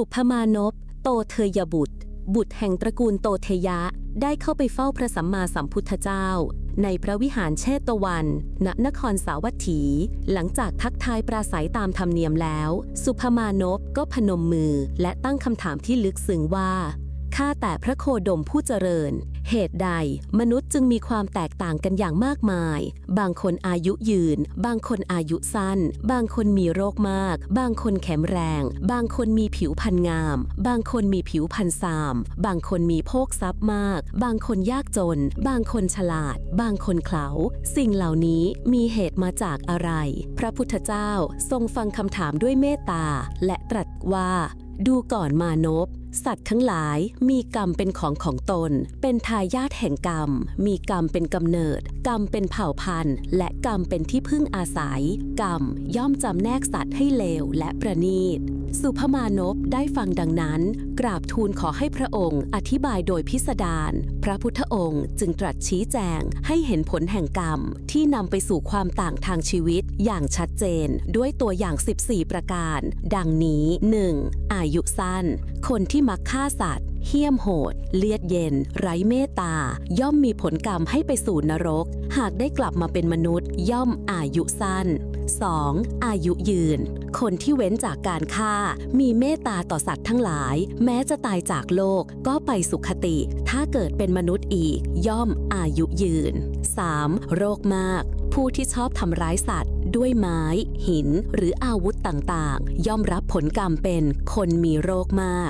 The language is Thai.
สุภมานพ โตเทยบุตร บุตรแห่งตระกูลโตเทยะ ได้เข้าไปเฝ้าพระสัมมาสัมพุทธเจ้า ในพระวิหารเชตวัน ณ นครสาวัตถี หลังจากทักทายปราศัยตามธรรมเนียมแล้ว สุภมานพก็พนมมือและตั้งคำถามที่ลึกซึ้งว่า ข้าแต่พระโคดมผู้เจริญ เหตุใดมนุษย์จึงมีความแตกต่างกันอย่างมากมาย บางคนอายุยืน บางคนอายุสั้น บางคนมีโรคมาก บางคนแข็งแรง บางคนมีผิวพรรณงาม บางคนมีผิวพรรณซาม บางคนมีโภคทรัพย์มาก บางคนยากจน บางคนฉลาด บางคนเขลา สิ่งเหล่านี้มีเหตุมาจากอะไร พระพุทธเจ้าทรงฟังคำถามด้วยเมตตาและตรัสว่า ดูก่อนมานพ สัตว์ทั้งหลายมีกรรมเป็นของของตน เป็นทายาทแห่งกรรม มีกรรมเป็นกำเนิด กรรมเป็นเผ่าพันธุ์ และกรรมเป็นที่พึ่งอาศัย กรรมย่อมจำแนกสัตว์ให้เลวและประณีต สุภมานพได้ฟังดังนั้น กราบทูลขอให้พระองค์อธิบายโดยพิสดารพระพุทธองค์จึงตรัสชี้แจงให้เห็นผลแห่งกรรม ที่นำไปสู่ความต่างทางชีวิตอย่างชัดเจน ด้วยตัวอย่าง 14 ประการ ดังนี้ 1. อายุสั้น คนที่มักฆ่าสัตว์ เหี้ยมโหด เลือดเย็น ไร้เมตตา ย่อมมีผลกรรมให้ไปสู่นรก หากได้กลับมาเป็นมนุษย์ ย่อมอายุสั้น 2. อายุยืน คนที่เว้นจากการฆ่า มีเมตตาต่อสัตว์ทั้งหลาย แม้จะตายจากโลกก็ไปสุขติ ถ้าเกิดเป็นมนุษย์อีก ย่อมอายุยืน 3. โรคมากผู้ที่ชอบทำร้ายสัตว์ ด้วยไม้ หิน หรืออาวุธต่างๆ ย่อมรับผลกรรมเป็นคนมีโรคมาก